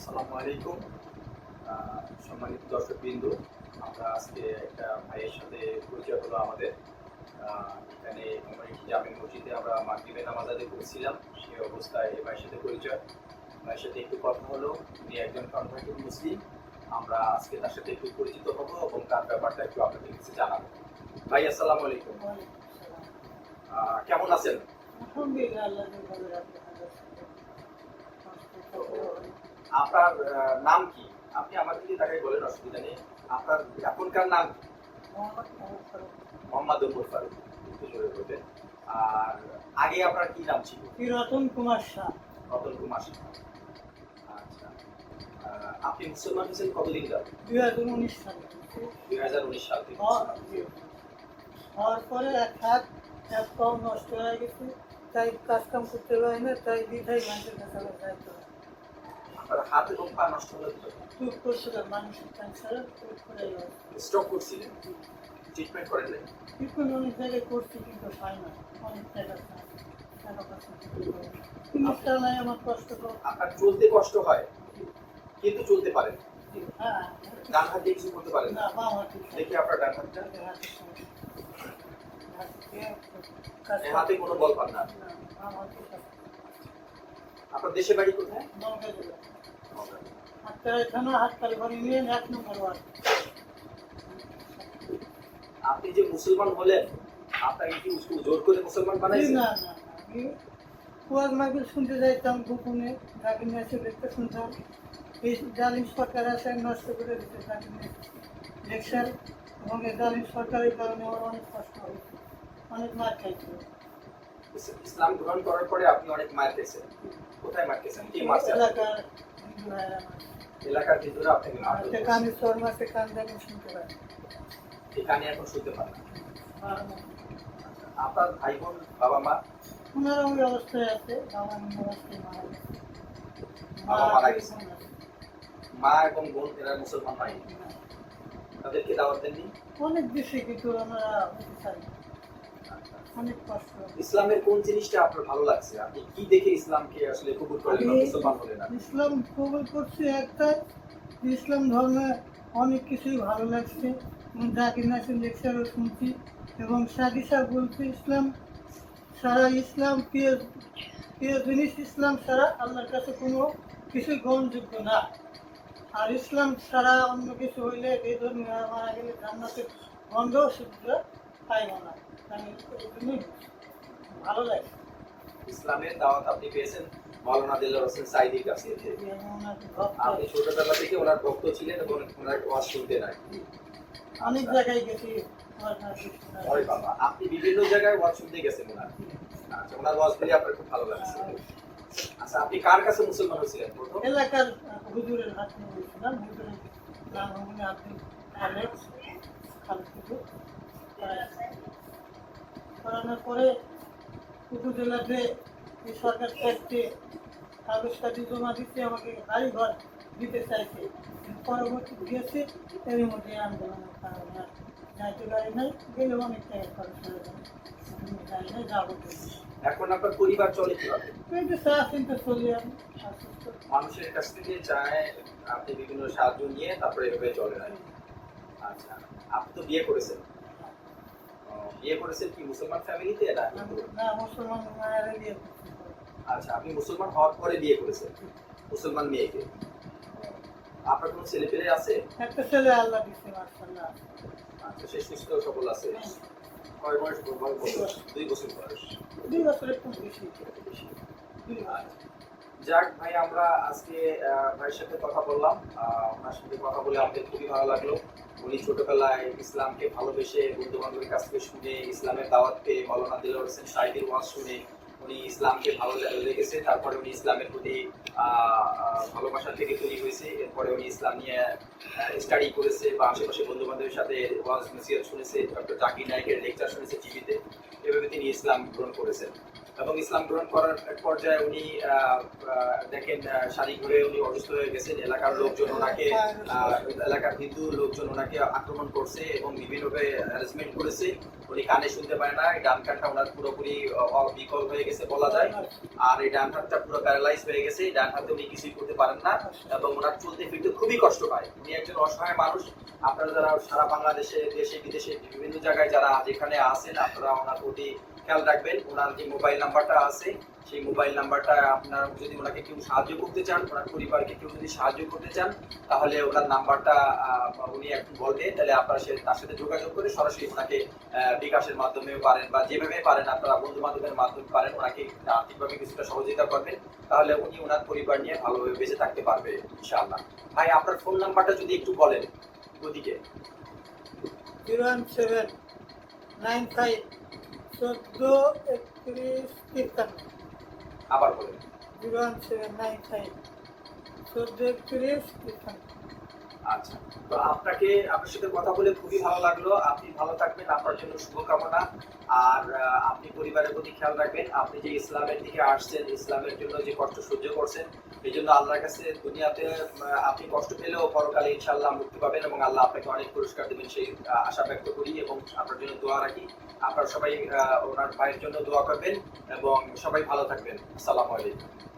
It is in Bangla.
আসসালামু আলাইকুম। সম্মানিত দর্শক বিন্দু আমরা আজকে একটা ভাইয়ের সাথে পরিচয় হলো আমাদের। এখানে জামে মসজিদে আমরা মাগরিবে নামাজ আদায় করেছিলাম। সেই অবস্থায় এই ভাইয়ের সাথে পরিচয়। ভাইয়ের সাথে একটু কথা হলো। উনি একজন কনভার্টেড মুসলিম। আমরা আজকে তার সাথে একটু পরিচিত হব এবং তার ব্যাপারটা একটু আপনাদের কাছে জানাব। ভাই আসসালামু আলাইকুম। কেমন আছেন? আলহামদুলিল্লাহ আল্লাহ ভালো রাখতে আপনার নাম কি? আপনি আমাদেরকে তাকে বলেন অসুবিধা নেই। আপনার এখনকার নাম কি? মোহাম্মদ উমর ফারুক। বলবেন। আর আগে আপনার কি নাম ছিল? রতন কুমার শাহ। রতন কুমার সিং আচ্ছা। আপনি মুসলমান হয়েছেন কতদিন যাবে দুই হাজার উনিশ সালে। দুই হাজার উনিশ সাল থেকে। হওয়ার পরে এক হাত এক পাও নষ্ট হয়ে গেছে। তাই কাজ কাম করতে পারি না তাই বিধায় মানুষের কাছে যাইতে হয়। আপনার হাত এবং পা নষ্ট হলে স্টক করছিলেন ট্রিটমেন্ট করেন নাই ট্রিটমেন্ট অনেক জায়গায় করছি কিন্তু হয় না। অনেক টাকা চায়। টাকা পয়সা দিতে পারি না। কিন্তু চালাই আমার কষ্ট আপনার চলতে কষ্ট হয় কিন্তু চলতে পারেন হ্যাঁ। ডান হাত দিয়ে কিছু করতে পারেন না। দেখি আপনার ডান হাতটা। হাতে কোনো বল পান না। আপনার দেশে বাড়ি কোথায়? এক নম্বর ওয়ার্ড। আপনি যে মুসলমান হলেন আপনাকে কি জোর করে মুসলমান বানাইছেন না না আমি শুনতে যাইতাম গোপনে দেখতে শুনতাম। এই জালিম সরকার আসে নষ্ট করে দিতে লেকচার এবং এই জালিম সরকারের কারণে আমার অনেক কষ্ট হয়েছে অনেক মার খাইছিল ইসলাম গ্রহণ করার পরে আপনি অনেক মার খেয়েছেন কোথায় মার খেয়েছেন কি মারছেন এলাকার মারছে। ভিতরে একটা কানে চর মাসে কান জানি শুনতে পাই। এখানে এখন শুনতে পারেন আপনার ভাই বোন বাবা মা? ওনারা ওই অবস্থায় আছে বাবা অন্য অবস্থায় মারা গেছে। বাবা মারা গেছে। আছে। মা এবং বোন এরা মুসলমান নাই তাদেরকে দাওয়াত দেননি? অনেক বেশি কিন্তু আমরা ইসলামের কোন জিনিসটা আপনার ভালো লাগছে? আপনি কি দেখে ইসলামকে আসলে কবুল করলেন মুসলমান হলেন ইসলাম কবুল করছি একটা ইসলাম ধর্মে অনেক কিছুই ভালো লাগছে। জাকির নাসির লেকচারও শুনছি এবং সাদি সাহেব বলছে ইসলাম সারা ইসলাম প্রিয় প্রিয় জিনিস ইসলাম ছাড়া আল্লাহর কাছে কোনো কিছু গ্রহণযোগ্য না। আর ইসলাম ছাড়া অন্য কিছু হইলে এই ধর্মী মারা গেলে জান্নাতের গন্ধ শুদ্ধ পাইব না। আমি। ভালো লাগে ইসলামের দাওয়াত আপনি পেয়েছেন? মাওলানা দিল্লা হোসেন সাইদির কাছ। আপনি ছোটবেলা থেকে ওনার ভক্ত ছিলেন এবং ওনার ওয়াজ শুনতেন আর অনেক জায়গায় গেছি ওরে বাবা আপনি বিভিন্ন জায়গায় ওয়াজ শুনতে গেছেন ওনার। আচ্ছা ওনার ওয়াজগুলি আপনার খুব ভালো লাগছে। আচ্ছা আপনি কার কাছে মুসলমান হয়েছিলেন প্রথম? এলাকার হুজুরের হাত নিয়ে গেছিলাম হুজুরের নাম হচ্ছে আব্দুল আলেক্স খালকুটু করানোর পরে উপজেলাতে সরকার থাকতে কাগজ জমা দিতে আমাকে বাড়ি ঘর দিতে চাইছে। পরবর্তী দিয়েছে এর মধ্যে আন্দোলনের কারণে যাইতে পারি নাই গেলে অনেক টাকা খরচ হয়ে যায় যাই না যাব এখন আপনার পরিবার চলে কীভাবে? এই যে চা চিন্তা চলি আমি মানুষের কাছ থেকে চায় আপনি বিভিন্ন সাহায্য নিয়ে তারপরে এভাবে চলে আচ্ছা আপনি তো বিয়ে করেছেন। বিয়ে করেছেন কি মুসলমান ফ্যামিলিতে না না মুসলমান মায়েরা বিয়ে আচ্ছা আপনি মুসলমান হওয়ার পরে বিয়ে করেছেন মুসলমান মেয়েকে। আপনার কোনো ছেলে পেলে আছে? একটা ছেলে আল্লাহ দিচ্ছে মার্শাল্লাহ আচ্ছা সে সুস্থ সবল আছে। কয় বয়স বছর? দুই বছর বয়স। দুই বছরের একটু বেশি। বেশি। যাক ভাই আমরা আজকে ভাইয়ের সাথে কথা বললাম। ওনার সাথে কথা বলে আমাদের খুবই ভালো লাগল। উনি ছোটবেলায় ইসলামকে ভালোবেসে বন্ধু বান্ধবের কাছ থেকে শুনে, ইসলামের দাওয়াত পেয়ে মৌলানা দিল হোসেন সাহিদের ওয়াজ শুনে উনি ইসলামকে ভালো লেগেছে। তারপরে উনি ইসলামের প্রতি ভালোবাসা থেকে তৈরি হয়েছে। এরপরে উনি ইসলাম নিয়ে স্টাডি করেছে বা আশেপাশে বন্ধু বান্ধবের সাথে ওয়াজ, নসিহত শুনেছে। ডক্টর জাকির নায়কের লেকচার শুনেছে টিভিতে এভাবে তিনি ইসলাম গ্রহণ করেছেন। এবং ইসলাম গ্রহণ করার পর্যায়ে উনি দেখেন শাড়ি ঘুরে উনি অসুস্থ হয়ে গেছেন। এলাকার লোকজন ওনাকে এলাকার হিন্দু লোকজন ওনাকে আক্রমণ করছে এবং বিভিন্নভাবে হ্যারাসমেন্ট করেছে। উনি কানে শুনতে পায় না ডান কানটা ওনার পুরোপুরি বিকল হয়ে গেছে বলা যায়। আর এই ডান হাতটা পুরো প্যারালাইজ হয়ে গেছে, এই ডান হাতে উনি কিছুই করতে পারেন না এবং ওনার চলতে ফিরতে খুবই কষ্ট পায়। উনি একজন অসহায় মানুষ। আপনারা যারা সারা বাংলাদেশে, দেশে, বিদেশে, বিভিন্ন জায়গায় যারা যেখানে আছেন, আপনারা ওনার প্রতি খেয়াল রাখবেন। ওনার যে মোবাইল নাম্বারটা আছে, সেই মোবাইল নাম্বারটা আপনার যদি ওনাকে কেউ সাহায্য করতে চান, ওনার পরিবারকে কেউ যদি সাহায্য করতে চান, তাহলে ওনার নাম্বারটা উনি একটু বলবে তাহলে আপনারা সে, তার সাথে যোগাযোগ করে সরাসরি ওনাকে বিকাশের মাধ্যমে পারেন বা যেভাবে পারেন আপনারা বন্ধু বান্ধবের মাধ্যমে পারেন, ওনাকে আর্থিকভাবে কিছুটা সহযোগিতা করবেন, তাহলে উনি ওনার পরিবার নিয়ে ভালোভাবে বেঁচে থাকতে পারবে, ইনশাআল্লাহ। ভাই, আপনার ফোন নাম্বারটা যদি একটু বলেন, ওদিকে। Zero one seven nine five চোদ্দ একত্রিশ তিপ্পান্ন আবার বলুন। Zero one seven nine five চোদ্দ একত্রিশ তিপ্পান্ন আচ্ছা তো আপনাকে, আপনার সাথে কথা বলে খুবই ভালো লাগল। আপনি ভালো থাকবেন, আপনার জন্য শুভকামনা। আর আপনি পরিবারের প্রতি খেয়াল রাখবেন, আপনি যে ইসলামের দিকে আসছেন, ইসলামের জন্য যে কষ্ট সহ্য করছেন, এই জন্য আল্লাহর কাছে দুনিয়াতে আপনি কষ্ট পেলেও পরকালে ইনশাআল্লাহ মুক্তি পাবেন এবং আল্লাহ আপনাকে অনেক পুরস্কার দেবেন, সেই আশা ব্যক্ত করি এবং আপনার জন্য দোয়া রাখি। আপনারা সবাই ওনার ভাইয়ের জন্য দোয়া করবেন এবং সবাই ভালো থাকবেন। আসসালামু আলাইকুম।